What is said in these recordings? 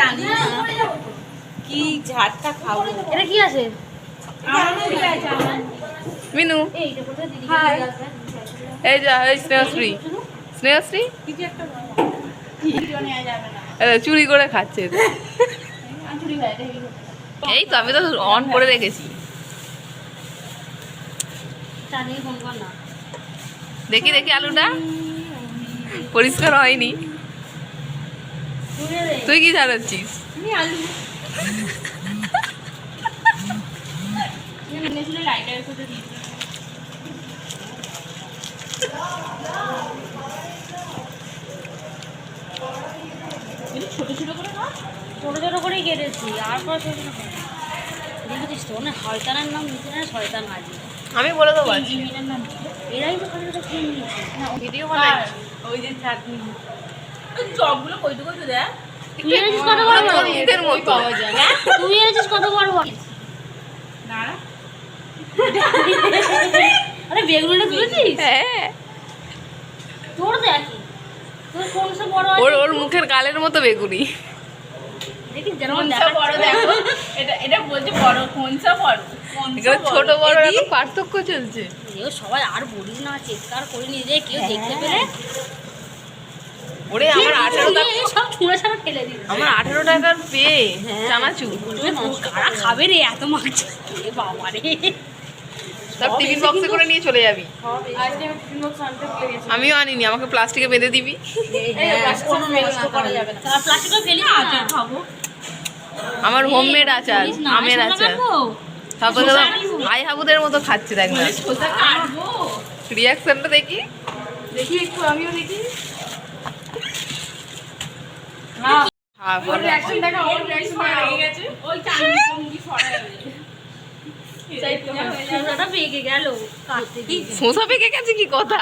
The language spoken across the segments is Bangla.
জানি না। কি ঝাড়টা খাব। এটা কি আছে? মিনু। এই যা এই স্নেহশ্রী। স্নেহশ্রী? চুরি করে খাচ্ছে এই তো আমি তো অন করে রেখেছি। দেখি দেখি আলুটা। পরিষ্কার হয়নি। তুই কি একটু ছোট ছোট করে না ছোট ছোট করেই কেটেছি আর পর ছোট ছোট করে দেখেছিস তো না শয়তানের নাম নিচে না শয়তান হাজি আমি বলে দেবো? এরাই তো ভিডিও বানাচ্ছি ওই যে চাটনি চপগুলো কইটু কইটু দেয় তুই এনেছিস কত বড় বড়? তোর মুখের মতো তুই এনেছিস কত বড় বড়? না আরে বেগুনটা তুলেছিস? হ্যাঁ। তোর দেখ। তোর কোন সে বড় ওর ওর মুখের গালের মতো বেগুনি। ছোট বড় পার্থক্য চলছে। সবাই আর বলিস না চিৎকার করে নিয়ে যায় কেউ দেখতে পেলে। ওরে আমার আঠারো টাকা সব ছুঁড়ে ছাড়া ফেলে দিল। আমার আঠারো টাকার পে চানাচুর কারা খাবে রে এত মাছ? এ বাবা রে। সব টিফিন বক্সে করে নিয়ে চলে যাবি। আজকে আমি টিফিন বক্স আনতে ভুলে আমিও আনিনি আমাকে প্লাস্টিকে বেঁধে দিবি। এই প্লাস্টিক কোনো নষ্ট করা যাবে না। প্লাস্টিকও ফেলি না আচার খাব। আমার হোমমেড আচার আমের আচার? তারপরে ভাই হাবুদের মতো খাচ্ছে দেখ না। রিয়াকশনটা দেখি। দেখি একটু আমিও দেখি। শোষা পেকে গেছে কি কথা?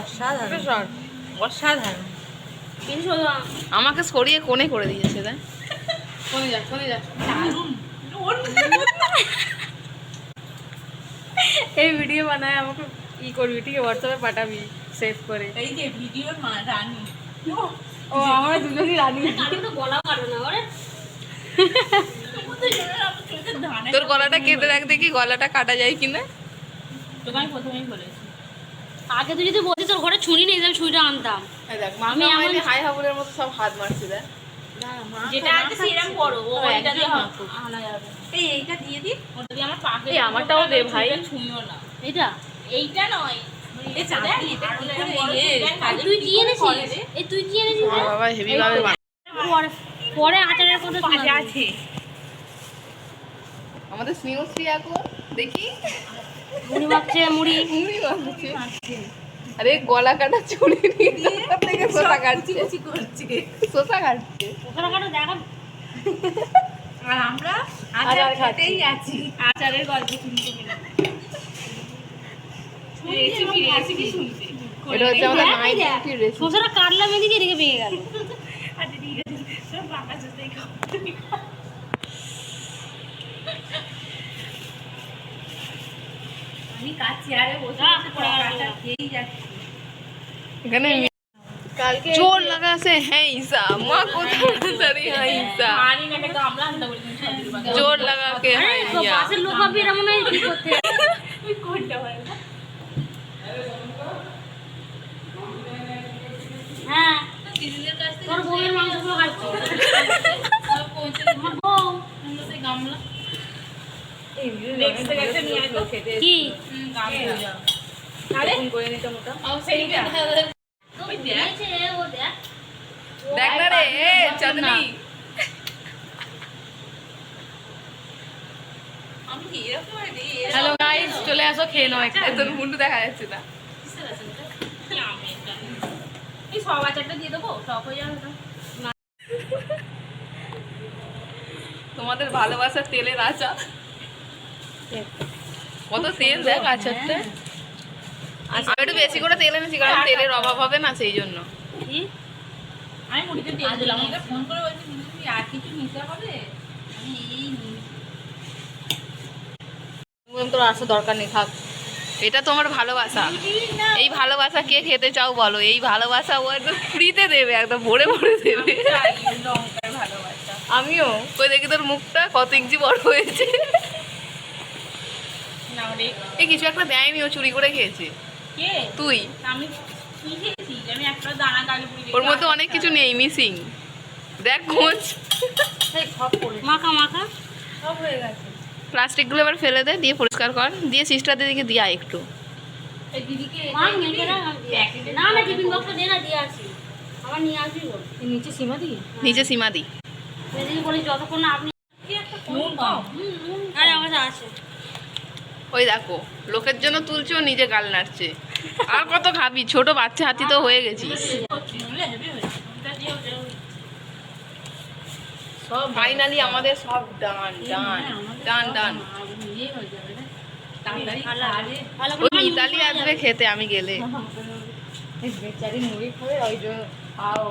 অসাধারণ অসাধারণ আমাকে সরিয়ে কোণে করে দিয়েছে কোনে কোনে এই ভিডিও বানায়, আমাকে ই করবি, ঠিক আছে? হোয়াটসঅ্যাপে পাঠাবি সেভ করে। এই যে ভিডিওর মা রানী ও আমরা দুজনই রানি। কারও তো গলাও কাটবে না ওরে। তোর গলাটা কেটে দেখ দেখি গলাটা কাটা যায় কিনা। আমি প্রথমেই বলেছি। আগে তুই যদি বলছিস তোর ঘরে ছুরি নেই তাহলে ছুরিটা আনতাম। দেখ আমি আমার- হাই হাবুদের মতো সব হাত মারছে দেখ। যেটা আছে সেরকম বড় ও ওইটা দিয়ে আনা যাবে। এই এইটা দিয়ে দি ওটা দিয়ে আমার পাকে এই, আমারটাও দে ভাই। ছুঁইও না। এটা এইটা নয়। পরে আচারের কথা আছে। আমাদের স্নেহশ্রী এখন দেখি। মুড়ি মাখছে মুড়ি। মুড়ি মাখছে। আরে গলা কাটা চুড়ি নিয়ে থেকে শোষা কাটছে। করছে। শোষা কাটছে। ওখানে কাটো দেখা আর আমরা আচার আচার খেতেই আছি। আচারের গল্প শুনতে গেলাম রেসিপি রেসিপি শুনতে এটা হচ্ছে আমাদের নাইট ডিউটির রেসিপি শসাটা কাটলাম এদিকে এদিকে পেয়ে গেল। আচ্ছা ঠিক আছে। সব বাঁকা সাথেই খাও আমি কাজ চেয়ারে বসে আহ, বসে পড়ে গেল। পড়াটা খেয়েই যাচ্ছি। এখানে কালকে জোর লাগা আছে। হ্যাঁ ঈসা মা কোথায় হ্যাঁ ঈসা। মানি না আমরা বলি জোর লাগা কে হ্যাঁ পাশের লোক হয় কি করতে। তুই কোনটা বল হ্যাঁ তোর বউয়ের মাংসগুলো খাচ্ছি আমার বউ। গামলা কি দেখ না রে চাঁদনি। হ্যালো গাইস চলে আসো খেয়ে নাও একটা তোর মুন্ডু দেখা যাচ্ছে না। এই সব আচারটা দিয়ে দেবো? সব হয়ে যাবে তোমাদের ভালোবাসার তেলের আচার। কত তেল দেখ আচারটা। আমি একটু বেশি করে তেল এনেছি কারণ তেলের অভাব হবে না সেই জন্য। আমি মুড়িতে তেল দিলাম। আমাকে ফোন করে বলছি তুমি আর কিছু নিতে হবে? আমি এই বললাম তোর আসা দরকার নেই থাক। এটা তোমার ভালোবাসা। এই ভালোবাসা কে খেতে চাও বলো? এই ভালোবাসা ও একদম ফ্রিতে দেবে একদম ভরে ভরে দেবে। আমিও। ওই দেখি তোর মুখটা কত ইঞ্চি বড় হয়েছে। এই কিছু একটা দেয়নি ও চুরি করে খেয়েছে। তুই। আমি কি খেয়েছি? আমি একটা দানা কালি পুরি ওর মধ্যে অনেক কিছু নেই মিসিং দেখ খোঁজ। মাখা মাখা। সব হয়ে গেছে। প্লাস্টিকগুলো এবার ফেলে দে দিয়ে পরিষ্কার কর দিয়ে একটু এই দিদিকে দিয়ে এই নিচে সীমা দিই দি ওই দেখো লোকের জন্য তুলছে ও নিজে গাল নাড়ছে আর কত খাবি ছোট বাচ্চা হাতি তো হয়ে গেছিস নুনলে হেভি হয়েছে নুনটা দিয়েও দিয়েও সব ফাইনালি আমাদের সব ডান ডান ডান ডান মিতালি আসবে খেতে আমি গেলে। বেচারি মুড়ি খাবে ওই জন্য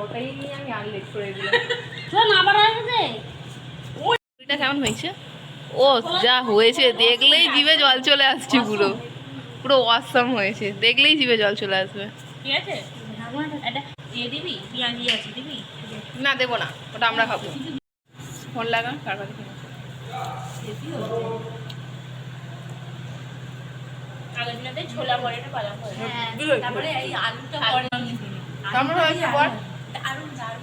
ওটাই নিয়ে আমি আর করে দিলাম শোন আবার আসবে পুরিটা কেমন হয়েছে? ও যা হয়েছে দেখলেই জিভে জল চলে আসছে পুরো। পুরো অসম হয়েছে দেখলেই জিভে জল চলে আসবে। ঠিক আছে? না দেবো না ওটা আমরা খাব। ফোন লাগা কার কাছে ফোন আগের দিনাতে ছোলা বড়াটা পালা করে তারপরে এই আলুটা পরে। কেমন হয়েছে বল আলু দারুণ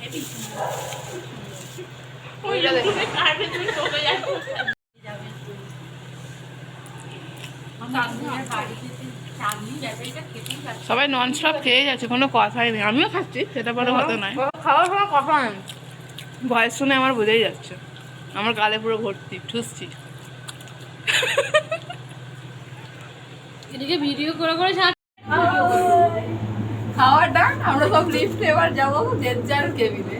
হেভি ওইটা দেখো। কাটবে তুমি চলে যাবে সবাই নন স্টপ খেয়ে যাচ্ছে কোনো কথাই নেই। আমিও খাচ্ছি সেটা বড় কথা নয়। খাওয়ার সময় কথা নেই ভয়েস শুনে আমার বোঝাই যাচ্ছে। আমার গালে পুরো ভর্তি, ঠুসছি। এদিকে ভিডিও করে করে খাওয়ার ডান আমরা সব লিফটে এবার যাব যে যার কেবিনে